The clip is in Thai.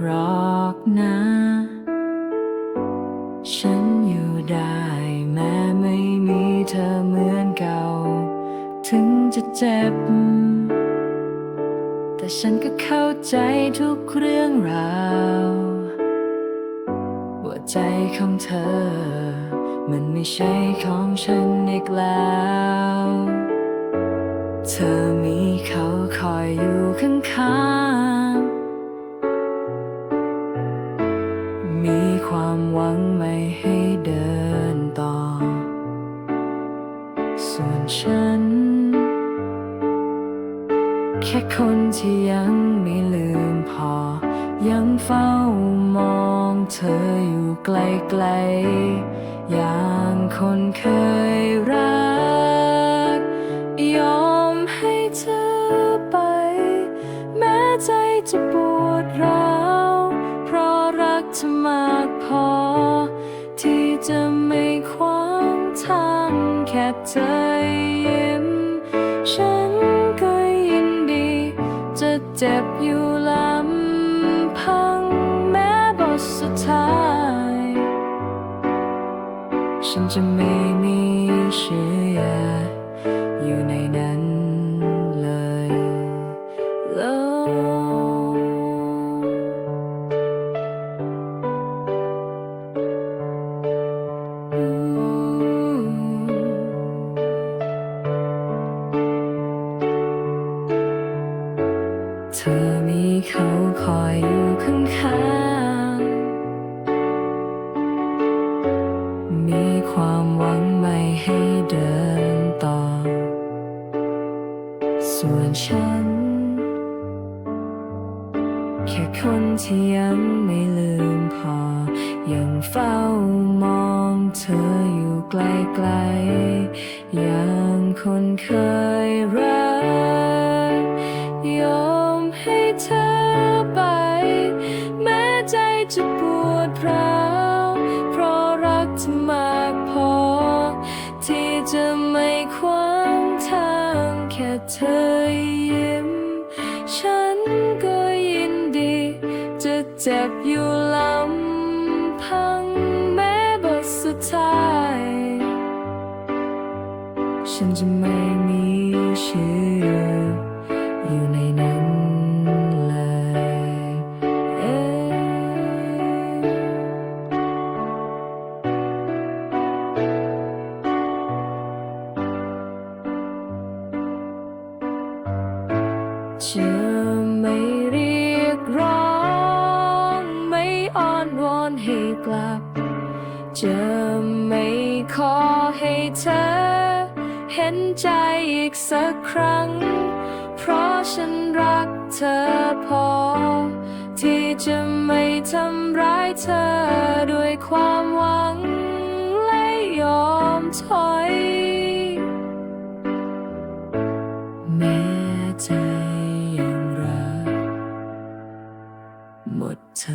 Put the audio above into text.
หรอกนะ ฉันอยู่ได้แม้ไม่มีเธอเหมือนเก่า ถึงจะเจ็บ แต่ฉันก็เข้าใจทุกเรื่องราวว่าใจของเธอ มันไม่ใช่ของฉันอีกแล้ว เธอมีเขาคอยอยู่ข้างๆ หวังไม่ให้เดินต่อ ส่วนฉัน แค่คนที่ยังไม่ลืมพอ ยังเฝ้ามองเธออยู่ไกลๆ อย่างคนเคยรัก ยอมให้เธอไป แม้ใจจะปวดร้าวเพราะรักเธอมากพอ ค่เธอยิ้ม ฉันก็ยินดี จะเจ็บอยู่ลำพังแม้บทสุดท้าย ฉันจะไม่มีเชื่อ เธอมีเขาคอยอยู่ข้างๆมีความหวังไม่ให้เดินต่อ ส่วนฉัน แค่คนที่ยังไม่ลืมพอ ยังเฝ้ามองเธออยู่ไกลๆอย่างคนเคยรัก ให้เธอไป แม้ใจจะปวดร้าวเพราะรักเธอมากพอ ที่จะไม่ขวางทางแค่เธอยิ้ม ฉันก็ยินดี จะเจ็บอยู่ลำพังแม้บทสุดท้าย ฉันจะไม่มีชื่ออยู่ใน จะไม่เรียกร้อง ไม่อ้อนวอนให้กลับ จะไม่ขอให้เธอ เห็นใจอีกสักครั้ง เพราะฉันรักเธอพอ ที่จะไม่ทำร้ายเธอด้วยความหวังและยอมถอ ยั